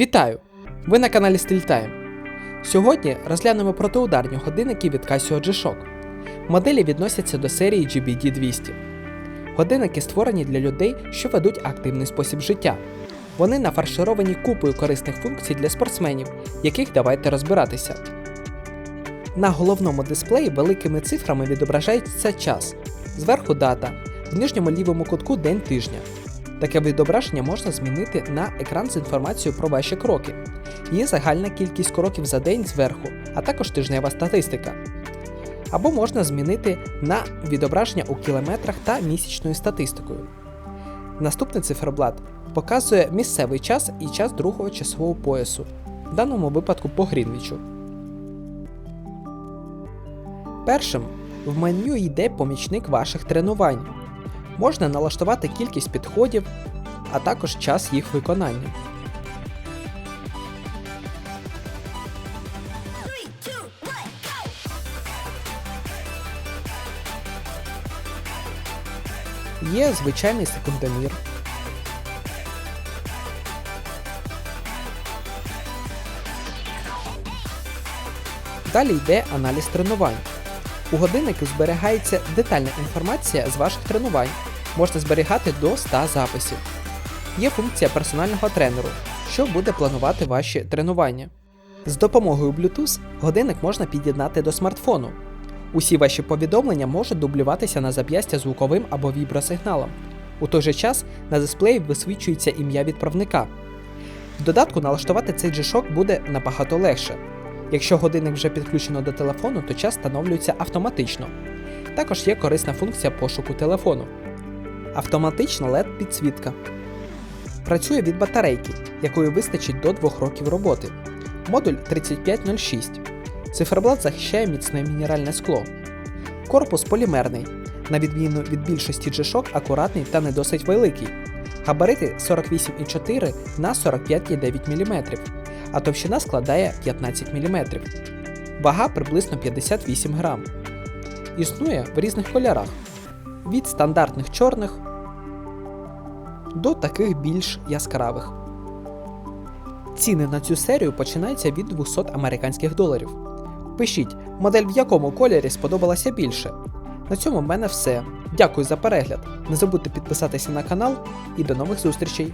Вітаю! Ви на каналі SteelTime. Сьогодні розглянемо протиударні годинники від Casio G-Shock. Моделі відносяться до серії GBD200. Годинники створені для людей, що ведуть активний спосіб життя. Вони нафаршировані купою корисних функцій для спортсменів, яких давайте розбиратися. На головному дисплеї великими цифрами відображається час, зверху дата, в нижньому лівому кутку день тижня. Таке відображення можна змінити на екран з інформацією про ваші кроки. Є загальна кількість кроків за день зверху, а також тижнева статистика. Або можна змінити на відображення у кілометрах та місячною статистикою. Наступний циферблат показує місцевий час і час другого часового поясу, в даному випадку по Грінвічу. Першим в меню йде помічник ваших тренувань. Можна налаштувати кількість підходів, а також час їх виконання. Є звичайний секундомір. Далі йде аналіз тренувань. У годиннику зберігається детальна інформація з ваших тренувань. Можна зберігати до 100 записів. Є функція персонального тренеру, що буде планувати ваші тренування. З допомогою Bluetooth годинник можна під'єднати до смартфону. Усі ваші повідомлення можуть дублюватися на зап'ястя звуковим або вібросигналом. У той же час на дисплеї висвічується ім'я відправника. В додатку налаштувати цей G-Shock буде набагато легше. Якщо годинник вже підключено до телефону, то час встановлюється автоматично. Також є корисна функція пошуку телефону. Автоматична LED підсвітка. Працює від батарейки, якої вистачить до 2 років роботи. Модуль 3506. Циферблат захищає міцне мінеральне скло. Корпус полімерний. На відміну від більшості G-Shock акуратний та не досить великий. Габарити 48,4 на 45,9 мм, а товщина складає 15 мм. Вага приблизно 58 грам. Існує в різних кольорах від стандартних чорних до таких більш яскравих. Ціни на цю серію починаються від 200 американських доларів. Пишіть, модель в якому кольорі сподобалася більше. На цьому в мене все. Дякую за перегляд. Не забудьте підписатися на канал і до нових зустрічей!